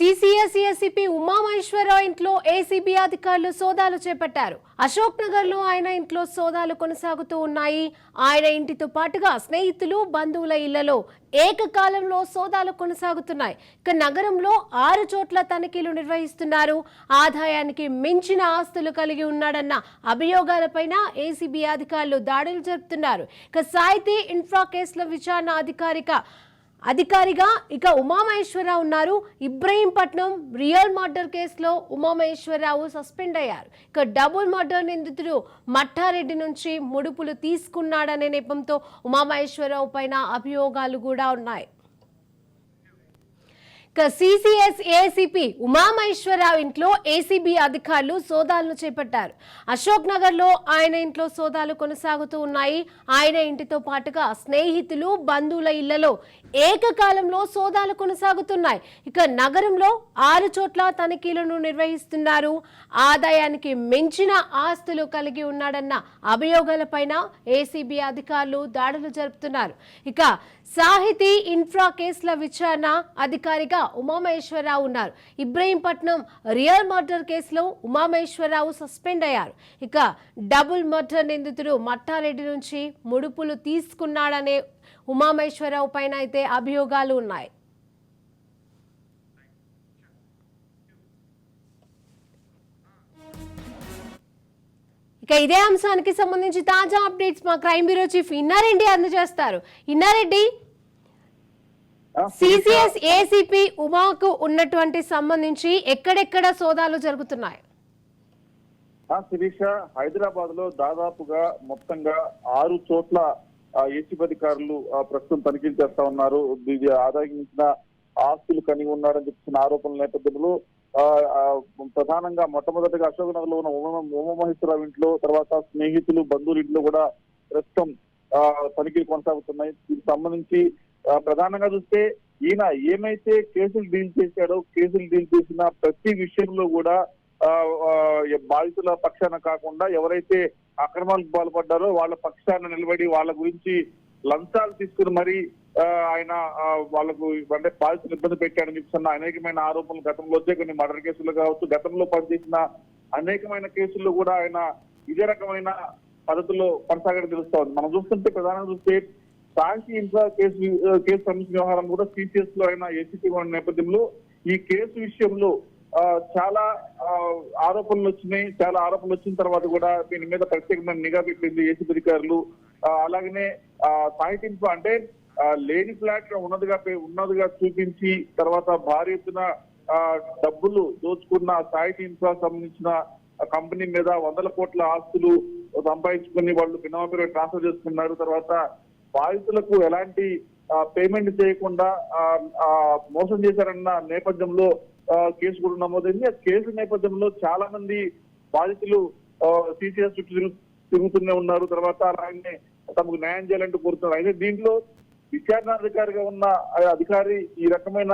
CCS Umamaheswararao ఇంట్లో ACB అధికారులు సోదాలు చేపట్టారు. అశోక్ నగర్లో ఆయన ఇంట్లో సోదాలు కొనసాగుతూ ఉన్నాయి. ఆయన ఇంటితో పాటుగా స్నేహితులు బంధువుల ఇళ్ళలో ఏకకాలంలో సోదాలు కొనసాగుతున్నాయి. ఇక నగరంలో ఆరు చోట్ల తనిఖీలు నిర్వహిస్తున్నారు. ఆదాయానికి మించిన ఆస్తులు కలిగి ఉన్నాడన్న అభియోగాలపైన ఏసీబీ అధికారులు దాడులు జరుపుతున్నారు. ఇక సాహితీ ఇన్ఫ్రా కేసుల విచారణ అధికారిక అధికారిగా ఇక ఉమామహేశ్వరరావు ఉన్నారు. ఇబ్రహీంపట్నం రియల్ మర్డర్ కేసులో ఉమామహేశ్వరరావు సస్పెండ్ అయ్యారు. ఇక డబుల్ మర్డర్ నిందితుడు మట్టారెడ్డి నుంచి ముడుపులు తీసుకున్నాడనే నెపంతో ఉమామహేశ్వరరావు పైన అభియోగాలు కూడా ఉన్నాయి. ఇక సిసిఎస్ ఏసీపీ ఉమామహేశ్వరరావు ఇంట్లో ఏసీబీ అధికారులు సోదాలను చేపట్టారు. అశోక్ నగర్లో ఆయన ఇంట్లో సోదాలు కొనసాగుతూ ఉన్నాయి. ఆయన ఇంటితో పాటుగా స్నేహితులు బంధువుల ఇళ్ళలో ఏకకాలంలో సోదాలు కొనసాగుతున్నాయి. ఇక నగరంలో ఆరు చోట్ల తనిఖీలను నిర్వహిస్తున్నారు. ఆదాయానికి మించిన ఆస్తులు కలిగి ఉన్నాడన్న అభియోగాలపైన ఏసీబీ అధికారులు దాడులు జరుపుతున్నారు. ఇక సాహితీ ఇన్ఫ్రా కేసుల విచారణ అధికారిగా ఉమామహేశ్వరరావు ఉన్నారు. ఇబ్రహీంపట్నం రియల్ మర్డర్ కేసులో ఉమామహేశ్వరరావు సస్పెండ్ అయ్యారు. ఇక డబుల్ మర్డర్ నిందితుడు మట్టారెడ్డి నుంచి ముడుపులు తీసుకున్నాడనే ఉమామహేశ్వరరావు పైన అయితే అభియోగాలు ఉన్నాయి. ఇక ఇదే అంశానికి సంబంధించి తాజా అప్డేట్స్ మా క్రైమ్ బ్యూరో చీఫ్ ఇన్నారెడ్డి అందజేస్తారు. ఇన్నారెడ్డి సిసిఎస్ ఏసీపీ ఉమాకు ఉన్నటువంటి సంబంధించి ఎక్కడెక్కడ సోదాలు జరుగుతున్నాయి? శిరీష హైదరాబాద్లో దాదాపుగా మొత్తంగా ఆరు చోట్ల ఏసీబీ అధికారులు ప్రస్తుతం తనిఖీలు చేస్తా ఉన్నారు. ఇది ఆదాయం మించిన ఆస్తులు కలిగి ఉన్నారని చెప్తున్న ఆరోపణల నేపథ్యంలో ప్రధానంగా మొట్టమొదటిగా అశోక్లో ఉన్న ఉమ ఉమామహేశ్వరరావు ఇంట్లో తర్వాత స్నేహితులు బంధువుల ఇంట్లో కూడా ప్రస్తుతం ఆ, తనిఖీలు కొనసాగుతున్నాయి. దీనికి సంబంధించి ప్రధానంగా చూస్తే ఈయన ఏమైతే కేసులు డీల్ చేశాడో కేసులు డీల్ చేసిన ప్రతి విషయంలో కూడా ఆ, బాధితుల పక్షాన కాకుండా ఎవరైతే అక్రమాలకు పాల్పడ్డారో వాళ్ళ పక్షాన నిలబడి వాళ్ళ గురించి లంచాలు తీసుకుని మరి ఆయన వాళ్ళకు అంటే బాధితులు ఇబ్బంది పెట్టాడని చెప్తున్న అనేకమైన ఆరోపణలు గతంలో వచ్చే కొన్ని మర్డర్ కేసులు కావచ్చు గతంలో పనిచేసిన అనేకమైన కేసుల్లో కూడా ఆయన ఇదే రకమైన పద్ధతుల్లో కొనసాగడం తెలుస్తోంది మనం చూస్తుంటే ప్రధానంగా చూస్తే సాక్షి ఇన్ఫ్రా కేసు కేసు సంబంధించిన వ్యవహారం కూడా సిసిఎస్లో ఆయన ఏసీపీ ఉన్న నేపథ్యంలో ఈ కేసు విషయంలో చాలా ఆరోపణలు వచ్చినాయి. చాలా ఆరోపణలు వచ్చిన తర్వాత కూడా దీని మీద ప్రత్యేకమైన నిఘా పెట్టింది ఏసీపీ అధికారులు. అలాగనే ఆ, అంటే లేడీ లేని ఫ్లాట్ ఉన్నదిగా పే- ఉన్నదిగా చూపించి తర్వాత భారీ ఎత్తున ఆ, డబ్బులు దోచుకున్న సాహిత్య ఇన్ఫ్రా సంబంధించిన కంపెనీ మీద వందల కోట్ల ఆస్తులు సంపాదించుకుని వాళ్ళు బినామీ ట్రాన్స్ఫర్ చేసుకున్నారు. తర్వాత బాధితులకు ఎలాంటి పేమెంట్ చేయకుండా మోసం చేశారన్న నేపథ్యంలో కేసు కూడా నమోదైంది. ఆ కేసు నేపథ్యంలో చాలా మంది బాధితులు సిసిఎస్ చుట్టూ తిరుగు- తిరుగుతూనే ఉన్నారు. తర్వాత అలాగే తమకు న్యాయం చేయాలంటూ కోరుతున్నారు. అయితే దీంట్లో విచారణాధికారిగా ఉన్న అధికారి ఈ రకమైన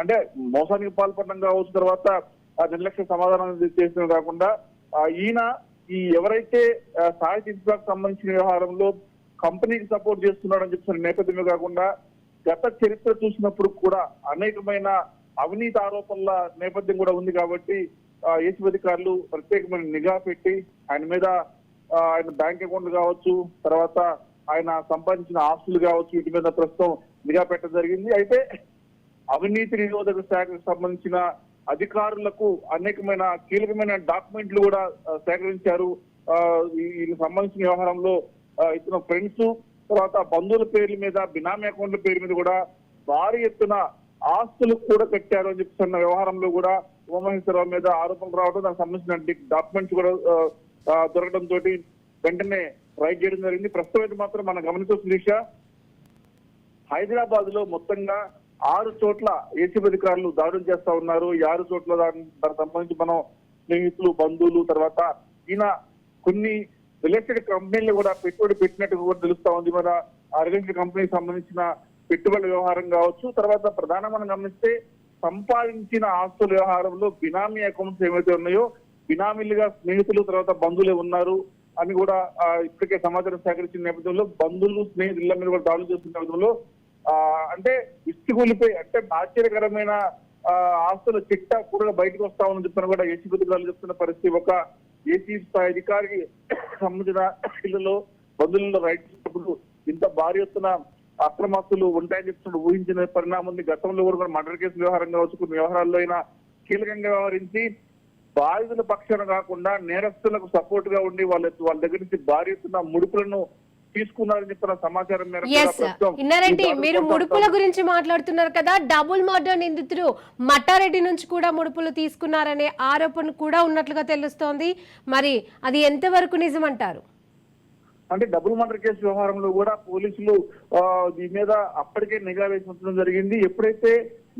అంటే మోసానికి పాల్పడడం కావచ్చు తర్వాత ఆ నిర్లక్ష్య సమాధానం చేసిన కాకుండా ఈయన ఈ ఎవరైతే సాహిత్య ఇన్ఫ్రాకు సంబంధించిన వ్యవహారంలో కంపెనీకి సపోర్ట్ చేస్తున్నాడని చెప్తున్న నేపథ్యమే కాకుండా గత చరిత్ర చూసినప్పుడు కూడా అనేకమైన అవినీతి ఆరోపణల నేపథ్యం కూడా ఉంది కాబట్టి ఏసీ అధికారులు ప్రత్యేకమైన నిఘా పెట్టి ఆయన మీద ఆయన బ్యాంక్ అకౌంట్ కావచ్చు తర్వాత ఆయన సంపాదించిన ఆస్తులు కావచ్చు వీటి మీద ప్రస్తుతం నిఘా పెట్టడం జరిగింది. అయితే అవినీతి నిరోధక శాఖకు సంబంధించిన అధికారులకు అనేకమైన కీలకమైన డాక్యుమెంట్లు కూడా సేకరించారు. ఈ- వీళ్ళకి సంబంధించిన వ్యవహారంలో ఇతను ఫ్రెండ్స్ తర్వాత బంధువుల పేర్ల మీద బినామీ అకౌంట్ల పేరు మీద కూడా భారీ ఎత్తున ఆస్తులు కూడా కట్టారు అని చెప్తున్న వ్యవహారంలో కూడా ఉమామహేశ్వరరావు మీద ఆరోపణలు రావడం దానికి సంబంధించిన డాక్యుమెంట్స్ కూడా దొరకడంతో దొరకడం తోటి వెంటనే రైట్ చేయడం జరిగింది. ప్రస్తుతం అయితే మాత్రం మనం గమనించవచ్చు దిశ హైదరాబాద్లో మొత్తంగా ఆరు చోట్ల ఏసీబీ అధికారులు దాడులు చేస్తా ఉన్నారు. ఈ ఆరు చోట్ల దాని దానికి సంబంధించి మనం స్నేహితులు బంధువులు తర్వాత ఈయన కొన్ని రిలేటెడ్ కంపెనీలు కూడా పెట్టుబడి పెట్టినట్టు కూడా తెలుస్తా ఉంది. మన అరగంట కంపెనీకి సంబంధించిన పెట్టుబడి వ్యవహారం కావచ్చు. తర్వాత ప్రధానంగా మనం గమనిస్తే సంపాదించిన ఆస్తుల వ్యవహారంలో బినామీ అకౌంట్స్ ఏవైతే ఉన్నాయో బినామీలుగా స్నేహితులు తర్వాత బంధువులే ఉన్నారు అని కూడా ఇప్పటికే సమాచారం సేకరించిన నేపథ్యంలో బంధువులు స్నేహితుల మీద కూడా దాడులు చేస్తున్న నేపథ్యంలో ఆ, అంటే ఇసుకూలిపోయి అంటే ఆశ్చర్యకరమైన ఆస్తుల చిట్టా కూడా బయటకు వస్తా ఉందని చెప్తున్నా కూడా ఏసీ అధికారులు చెప్తున్న పరిస్థితి. ఒక ఏసీ స్థాయి అధికారికి సంబంధించిన ఇళ్ళలో బంధువులలో రైట్ ఇంత భారీ ఎత్తున అక్రమాస్తులు ఉంటాయని చెప్తున్న ఊహించిన పరిణామం ఉంది గతంలో కూడా మర్డర్ కేసు వ్యవహారం కావచ్చు కొన్ని వ్యవహారాల్లో అయినా కీలకంగా వ్యవహరించి బాధితుల పక్షాన కాకుండా నేరస్తులకు సపోర్ట్గా ఉండి వాళ్ళ వాళ్ళ దగ్గర నుంచి భారీ ఎత్తున ముడుపులను తీసుకున్నారని చెప్పిన సమాచారం మేరకు దాడులు మీరు ముడుపుల గురించి మాట్లాడుతున్నారు కదా డబుల్ మర్డర్ నిందితుడు మట్టారెడ్డి నుంచి కూడా ముడుపులు తీసుకున్నారనే ఆరోపణ కూడా ఉన్నట్లుగా తెలుస్తోంది. మరి అది ఎంతవరకు నిజమంటారు? అంటే డబుల్ మర్డర్ కేసు వ్యవహారంలో కూడా పోలీసులు దీని మీద అప్పటికే నిఘా వేసి ఉంచడం జరిగింది. ఎప్పుడైతే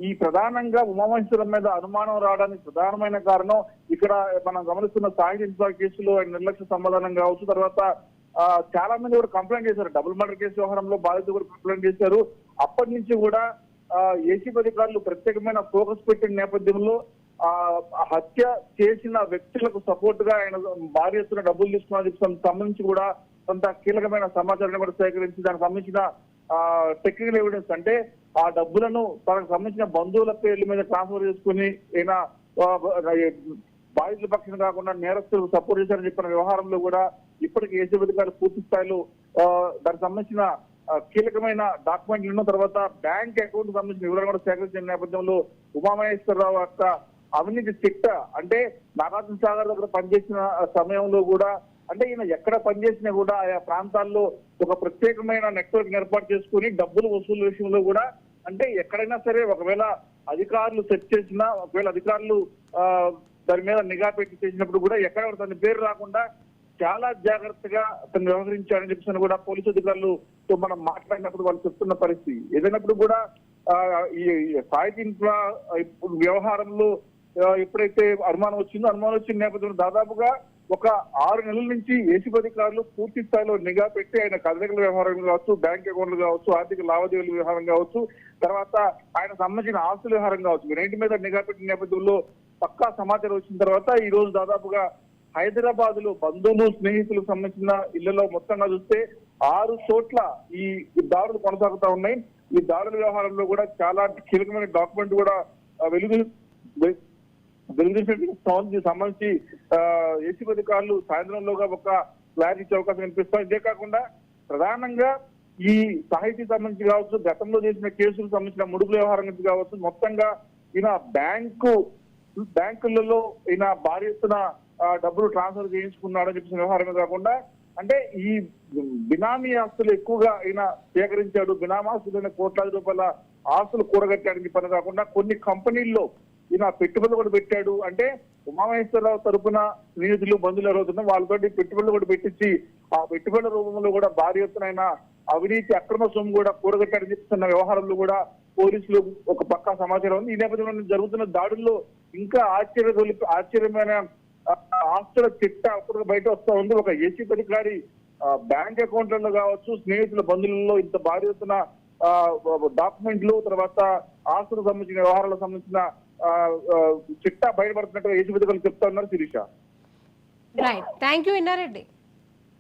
ఈ ప్రధానంగా ఉమామహేశ్వరం మీద అనుమానం రావడానికి ప్రధానమైన కారణం ఇక్కడ మనం గమనిస్తున్న సాయి కేసులో ఆయన నిర్లక్ష్య సమాధానం కావచ్చు. తర్వాత చాలా మంది కూడా కంప్లైంట్ చేశారు. డబుల్ మర్డర్ కేసు వ్యవహారంలో బాధితులు కూడా కంప్లైంట్ చేశారు. అప్పటి నుంచి కూడా ఏసీ అధికారులు ప్రత్యేకమైన ఫోకస్ పెట్టిన నేపథ్యంలో ఆ ఆ హత్య చేసిన వ్యక్తులకు సపోర్ట్గా ఆయన భారీ ఎత్తున డబ్బులు తీసుకున్నది సంబంధించి కూడా కొంత కీలకమైన సమాచారాన్ని కూడా సేకరించి దానికి సంబంధించిన టెక్నికల్ ఎవిడెన్స్ అంటే ఆ డబ్బులను తనకు సంబంధించిన బంధువుల పేర్ల మీద ట్రాన్స్ఫర్ చేసుకుని ఈయన బాధితుల పక్షం కాకుండా నేరస్తులకు సపోర్ట్ చేశారని చెప్పిన వ్యవహారంలో కూడా ఇప్పటికి ఏసీబీ అధికారులు పూర్తి స్థాయిలో దానికి సంబంధించిన కీలకమైన కీలకమైన డాక్యుమెంట్లను తర్వాత బ్యాంక్ అకౌంట్ సంబంధించిన వివరాలు కూడా సేకరించిన నేపథ్యంలో ఉమామహేశ్వరరావు యొక్క అవినీతి చిట్ట అంటే నాగార్జున సాగర్ దగ్గర పనిచేసిన సమయంలో కూడా అంటే ఈయన ఎక్కడ పనిచేసినా కూడా ఆయా ప్రాంతాల్లో ఒక ప్రత్యేకమైన నెట్వర్క్ ఏర్పాటు చేసుకుని డబ్బులు వసూలు విషయంలో కూడా అంటే ఎక్కడైనా సరే ఒకవేళ అధికారులు సెట్ చేసినా ఒకవేళ అధికారులు దాని మీద నిఘా పెట్టి చేసినప్పుడు కూడా ఎక్కడ తన పేరు రాకుండా చాలా జాగ్రత్తగా అతను వ్యవహరించాడని చెప్పి కూడా పోలీసు అధికారులతో మనం మాట్లాడినప్పుడు వాళ్ళు చెప్తున్న పరిస్థితి. ఏదైనప్పుడు కూడా ఈ ఈ సాహిత్య ఇన్ఫ్రా వ్యవహారంలో ఎప్పుడైతే అనుమానం వచ్చిందో అనుమానం వచ్చిన నేపథ్యంలో దాదాపుగా ఒక ఆరు నెలల నుంచి ఏసీ అధికారులు పూర్తి స్థాయిలో నిఘా పెట్టి ఆయన కదలికల వ్యవహారం కావచ్చు బ్యాంక్ అకౌంట్లు కావచ్చు ఆర్థిక లావాదేవీల వ్యవహారం కావచ్చు తర్వాత ఆయన సంబంధించిన ఆస్తుల వ్యవహారం కావచ్చు. వీరింటి మీద నిఘా పెట్టిన నేపథ్యంలో పక్కా సమాచారం వచ్చిన తర్వాత ఈ రోజు దాదాపుగా హైదరాబాద్లో బంధువులు స్నేహితులకు సంబంధించిన ఇళ్ళలో మొత్తంగా చూస్తే ఆరు చోట్ల ఈ దాడులు కొనసాగుతా ఉన్నాయి. ఈ దాడుల వ్యవహారంలో కూడా చాలా కీలకమైన డాక్యుమెంట్ కూడా వెలుగు వె- వెలుగుదీసినటువంటి సంబంధించి సంబంధించి ఏసీ అధికారులు సాయంత్రంలోగా ఒక క్లారిటీ ఇచ్చే అవకాశం కనిపిస్తాం ఇదే కాకుండా ప్రధానంగా ఈ సాహితీ సంబంధించి కావచ్చు గతంలో చేసిన కేసులకు సంబంధించిన ముడుగుల వ్యవహారం గురించి కావచ్చు మొత్తంగా ఈయన బ్యాంకు బ్యాంకులలో ఈయన భారీ ఎత్తున డబ్బులు ట్రాన్స్ఫర్ చేయించుకున్నాడని చెప్పిన వ్యవహారమే కాకుండా అంటే ఈ బినామీ ఆస్తులు ఎక్కువగా ఈయన సేకరించాడు. బినామీ ఆస్తులైన కోట్లాది రూపాయల ఆస్తులు కూడగట్టాడని చెప్పని కాకుండా కొన్ని కంపెనీల్లో ఈయన పెట్టుబడులు కూడా పెట్టాడు. అంటే ఉమామహేశ్వరరావు తరపున స్నేహితులు బంధువులు ఎవరవుతున్నా వాళ్ళతోటి పెట్టుబడులు కూడా పెట్టించి ఆ పెట్టుబడుల రూపంలో కూడా భారీ ఎత్తున అవినీతి అక్రమ సొమ్ము కూడా కూడగట్టాడని చెప్తున్న వ్యవహారంలో కూడా పోలీసులు ఒక పక్క సమాచారం ఉంది. ఈ నేపథ్యంలో జరుగుతున్న దాడుల్లో ఇంకా ఆశ్చర్య ఆశ్చర్యమైన ఆస్తుల చిట్ట అప్పుడు బయట వస్తా ఉంది. ఒక ఏసీ అధికారి బ్యాంక్ అకౌంట్లలో కావచ్చు స్నేహితుల బంధువులలో ఇంత భారీ ఎత్తున డాక్యుమెంట్లు తర్వాత ఆస్తులకు సంబంధించిన వ్యవహారాలకు సంబంధించిన చిట్టా బయటపడుతున్నట్టుగా ఏసీ అధికారులు చెప్తా ఉన్నారు Shirisha. Right thank you Innareddy